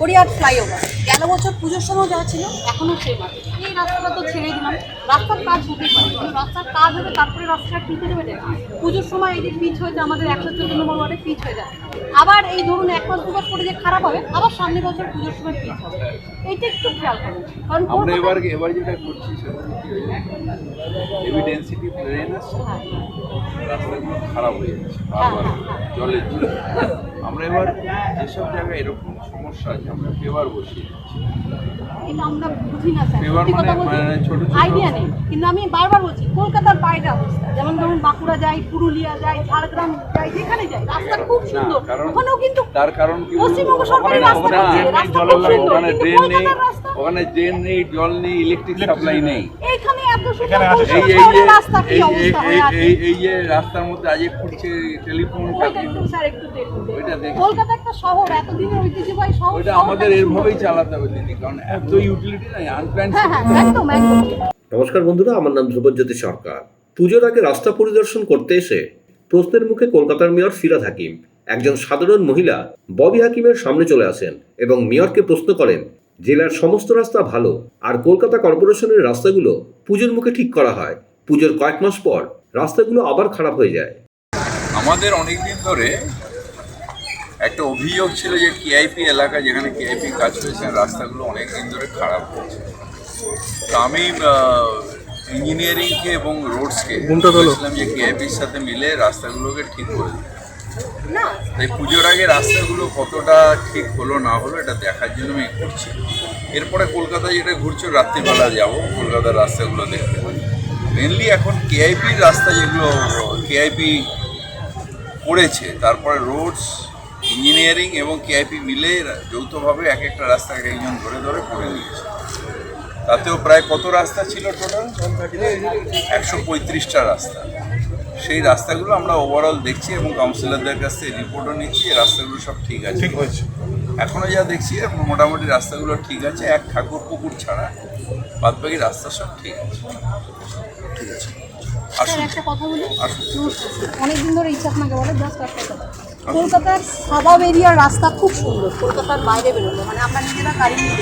গড়িয়ার ফ্লাইওভার গেল বছর পুজোর সময় যা ছিল এখনও সেম আছে এই রাস্তাটা তো ছেড়ে দিলাম। রাস্তার কাজ হতেই পারে কিন্তু রাস্তার কাজ হবে তারপরে রাস্তাটা ঠিক হয়ে যাবে পুজোর সময় এই যে পিচ হয়েছে আমাদের একশো চোদ্দ নম্বর ওয়ার্ডে পিচ হয়ে যায়। আবার এই ধরুন এক মাস দু মাস পরে যে খারাপ হবে আবার সামনের বছর পুজোর সময় পিচ হবে। এইটা একটু খেয়াল করুন। কারণ এবার এবার যেটা করছি সেটা কি হেভি ডেন্সিটি প্লেন আছে খারাপ হয়ে যাচ্ছে বারবার জলের জন্য। আমরা এবার যেসব জায়গায় এরকম সমস্যা আছে আমরা পেবার বসিয়ে দিচ্ছি। এটা আমরা বুঝি না স্যার। এবার মানে- মানে ছোট আইডিয়া নেই। কিন্তু আমি বারবার বলছি কলকাতার বাইরে অবস্থা। যেমন ধরুন বাঁকুড়া যাই পুরুলিয়া যাই ঝাড়গ্রাম যাই যেখানে যাই রাস্তা খুব সুন্দর। ওখানেও কিন্তু তার কারণ কি পশ্চিমবঙ্গ সরকারি ওখানে- রাস্তা ড্রেন নেই, রাস্তা খুব সুন্দর, ওখানে ড্রেন নেই ওখানে ড্রেন নেই জল নেই ইলেকট্রিক সাপ্লাই নেই। এইখানে রাস্তার মধ্যে আজ টেলিফোন। কলকাতা একটা শহর এতদিনের ঐতিহ্যবাহী শহর আমাদের এরভাবেই চালাতে হবে দিদি কারণ এত ইউটিলিটি নাই একদম একদম। নমস্কার বন্ধুরা আমার নাম ধ্রুবজ্যোতি সরকার। পুজোর আগে রাস্তা পরিদর্শন করতে এসে প্রশ্নের মুখে কলকাতার মেয়র ফিরাদ হাকিম। একজন সাধারণ মহিলা ববি হাকিমের সামনে চলে আসেন এবং মেয়রকে প্রশ্ন করেন জেলার সমস্ত রাস্তা ভালো আর কলকাতা কর্পোরেশনের রাস্তাগুলো পুজোর মুখে ঠিক করা হয়। পুজোর কয়েক মাস পর রাস্তাগুলো আবার খারাপ হয়ে যায়। আমাদের অনেকদিন ধরে একটা অভিযোগ ছিল যে কেআইপি এলাকা যেখানে কেআইপি কাজ করেছে রাস্তাগুলো অনেকদিন ধরে খারাপ হয়েছে তো আমি ইঞ্জিনিয়ারিংকে এবং রোডসকে বলেছিলাম যে কেআইপির সাথে মিলে রাস্তাগুলোকে ঠিক করে তাই পুজোর আগে রাস্তাগুলো কতটা ঠিক হলো না হলো এটা দেখার জন্য আমি করছি এরপরে কলকাতায় যেটা ঘুরছো, রাত্রিবেলা যাব, কলকাতার রাস্তাগুলো দেখতে। মেনলি এখন কেআইপির রাস্তা যেগুলো কেআইপি করেছে, তারপরে রোডস ইঞ্জিনিয়ারিং এবং কেআইপি মিলে যৌথভাবে এক একটা রাস্তা এক একজন ধরে ধরে করে নিয়েছে। তাতেও প্রায় কত রাস্তা ছিল টোটাল একশো পঁয়ত্রিশটা রাস্তা। সেই রাস্তাগুলো আমরা ওভারঅল দেখছি এবং কাউন্সিলরদের কাছ থেকে রিপোর্টও নিচ্ছি রাস্তাগুলো সব ঠিক আছে। ঠিক হয়েছে। এখনও যা দেখছি মোটামুটি রাস্তাগুলো ঠিক আছে এক ঠাকুর পুকুর ছাড়া বাদ বাকি রাস্তা সব ঠিক আছে। ঠিক আছে। আসুন। একটা কথা বলি? আসুন। অনেকদিন ধরে ইচ্ছা আপনাকে বলে জাস্ট একটা কথা। কলকাতার সাবাব এরিয়ার রাস্তা খুব সুন্দর কলকাতার বাইরে বেরোলো মানে আমরা নিজেরা গাড়ি নিয়ে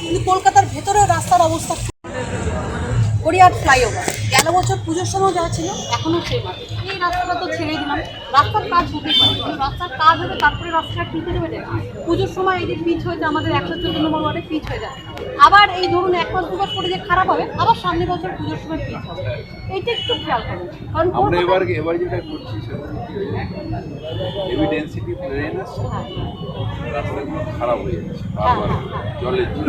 কিন্তু কলকাতার ভেতরের রাস্তার অবস্থা গড়িয়ার ফ্লাইওভার। গেল বছর পুজোর সময় যা ছিল এখনও সেম আছে এই রাস্তাটা তো ছেড়ে দিলাম। রাস্তার কাজ হতেই পারে রাস্তার কাজ হবে তারপরে রাস্তাটা ঠিক হয়ে যাবে পুজোর সময় এই যে পিচ হয়েছে আমাদের একশো চোদ্দ নম্বর ওয়ার্ডে পিচ হয়ে যায়। আবার এই ধরুন এক মাস দুবার পরে যে খারাপ হবে আবার সামনের বছর পুজোর সময় পিচ হবে। এইটা একটু খেয়াল করুন। কারণ আমরা এবার এবার যেটা করছি সেটা হেভি ডেন্সিটি প্লেন আছে হ্যাঁ, রাস্তাগুলো খারাপ হয়ে যাচ্ছে বারবার জলের জন্য।